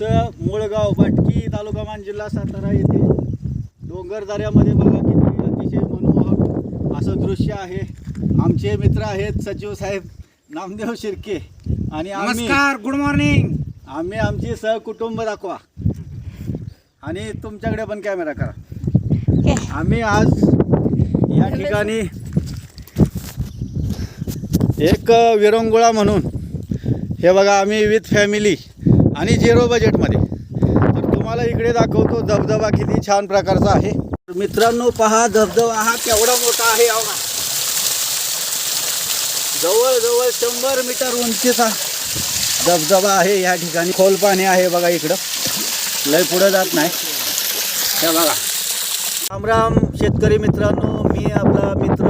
आमचं मूळ गाव बाटकी तालुका मान जिल्हा सातारा येथे डोंगर दऱ्यामध्ये बघा किती अतिशय मनमोहक असं दृश्य आहे. आमचे मित्र आहेत सचिव साहेब नामदेव शिर्के आणि आम्ही नमस्कार गुड मॉर्निंग आम्ही आमची सहकुटुंब दाखवा. आणि तुमच्याकडे पण कॅमेरा करा. आम्ही आज या ठिकाणी एक विरंगुळा म्हणून हे बघा आम्ही विथ फॅमिली आणि झिरो बजेटमध्ये तर तुम्हाला इकडे दाखवतो धबधबा किती छान प्रकारचा आहे. तर मित्रांनो पहा धबधबा हा केवढा मोठा आहे हा जवळजवळ शंभर मीटर उंचीचा धबधबा आहे या ठिकाणी. खोल पाणी आहे बघा इकडं. लय पुढं जात नाही. हे बघा. राम राम शेतकरी मित्रांनो. मी आपला मित्र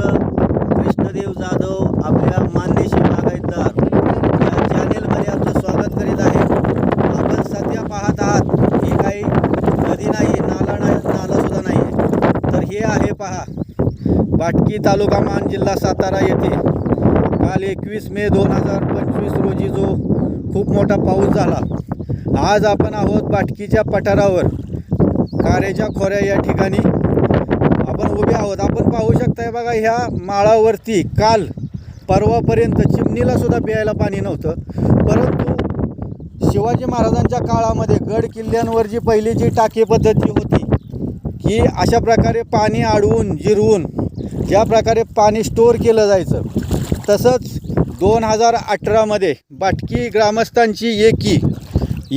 कृष्णदेव जाधव आपल्या मानदेशी बागायतदार या चॅनेलमध्ये आपलं स्वागत करीत आहे आपण सध्या पाहत आहात हे काही नदी नाही नाला नाही नाला सुद्धा नाही आहे तर हे आहे पहा बाटकी तालुका मान जिल्हा सातारा येथे काल एकवीस मे दोन हजार पंचवीस रोजी जो खूप मोठा पाऊस झाला. आज आपण आहोत बाटकीच्या पठारावर. कारेच्या खोऱ्या या ठिकाणी आपण उभे आहोत. आपण पाहू शकताय बघा ह्या माळावरती काल परवापर्यंत चिमणीला सुद्धा प्यायला पाणी नव्हतं. परंतु शिवाजी महाराजांच्या काळामध्ये गड किल्ल्यांवर जी पहिली जी टाकी पद्धती होती की अशा प्रकारे पाणी अडवून जिरवून ज्या प्रकारे पाणी स्टोअर केलं जायचं तसंच दोन हजार अठरामध्ये बाटकी ग्रामस्थांची एकी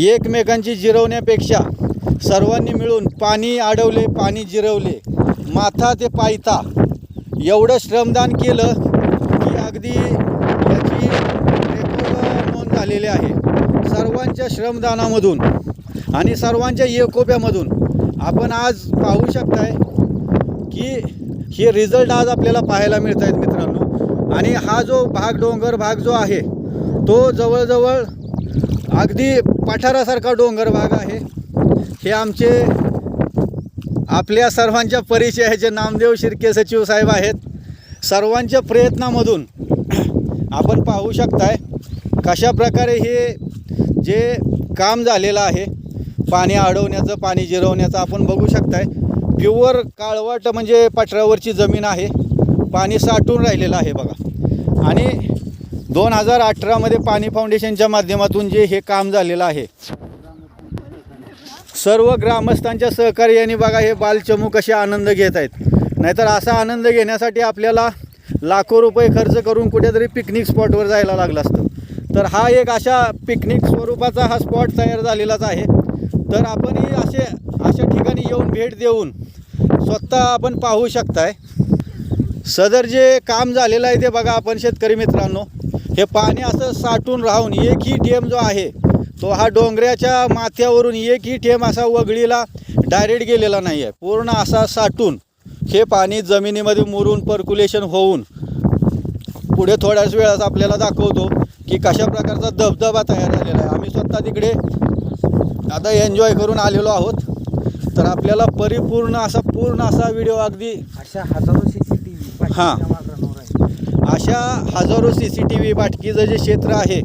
एकमेकांची जिरवण्यापेक्षा सर्वांनी मिळून पाणी अडवले पाणी जिरवले माथा ते पायता एवढं श्रमदान केलं की अगदी याची रेकॉर्ड नोंद झालेली आहे. सर्वांच्या श्रमदानामधून आणि सर्वांच्या एकोप्यामधून आपण आज पाहू शकताय की हे रिझल्ट आज आपल्याला पाहायला मिळत आहेत मित्रांनो. आणि हा जो भाग डोंगर भाग जो आहे तो जवळजवळ अगदी पठारासारखा डोंगर भाग आहे. हे आमचे आपल्या सर्वांच्या परिचयाचे नामदेव शिर्के सचिव साहेब आहेत. सर्वांच्या प्रयत्नामधून आपण पाहू शकताय कशा प्रकारे हे जे काम झालेलं आहे पाणी अडवण्याचं पाणी जिरवण्याचं आपण बघू शकताय. प्युअर काळवट म्हणजे पठारावरची जमीन आहे. पाणी साठून राहिलेलं आहे बघा. आणि दोन हजार अठरामध्ये पाणी फाउंडेशनच्या माध्यमातून जे हे काम झालेलं आहे. सर्व ग्रामस्थांच्या सहकार्याने बघा हे बालचमू कसे आनंद घेत आहेत. नाहीतर असा आनंद घेण्यासाठी आपल्याला लाखो रुपये खर्च करून कुठेतरी पिकनिक स्पॉटवर जायला लागलं असतं. तर हा एक अशा पिकनिक स्वरूपाचा हा स्पॉट तयार झालेलाच आहे. तर आपणही असे अशा ठिकाणी येऊन भेट देऊन स्वतः आपण पाहू शकताय. सदर जे काम झालेलं आहे ते बघा आपण शेतकरी मित्रांनो. हे पाणी असं साठून राहून एकही थेंब जो आहे तो हा डोंगराच्या माथ्यावरून एकही थेंब असा वगळीला डायरेक्ट गेलेला नाही आहे पूर्ण असा साठून हे पाणी जमिनीमध्ये मुरून पर्क्युलेशन होऊन पुढे थोड्याच वेळात आपल्याला दाखवतो की कशा प्रकारचा धबधबा तयार झालेला आहे. आम्ही स्वतः तिकडे आता एन्जॉय करून आलेलो आहोत तर आपल्याला परिपूर्ण असा पूर्ण असा व्हिडिओ अगदी अशा हजारो सी सी टी व्ही हां. अशा हजारो सी सी टी व्ही बाटकीचं जे क्षेत्र आहे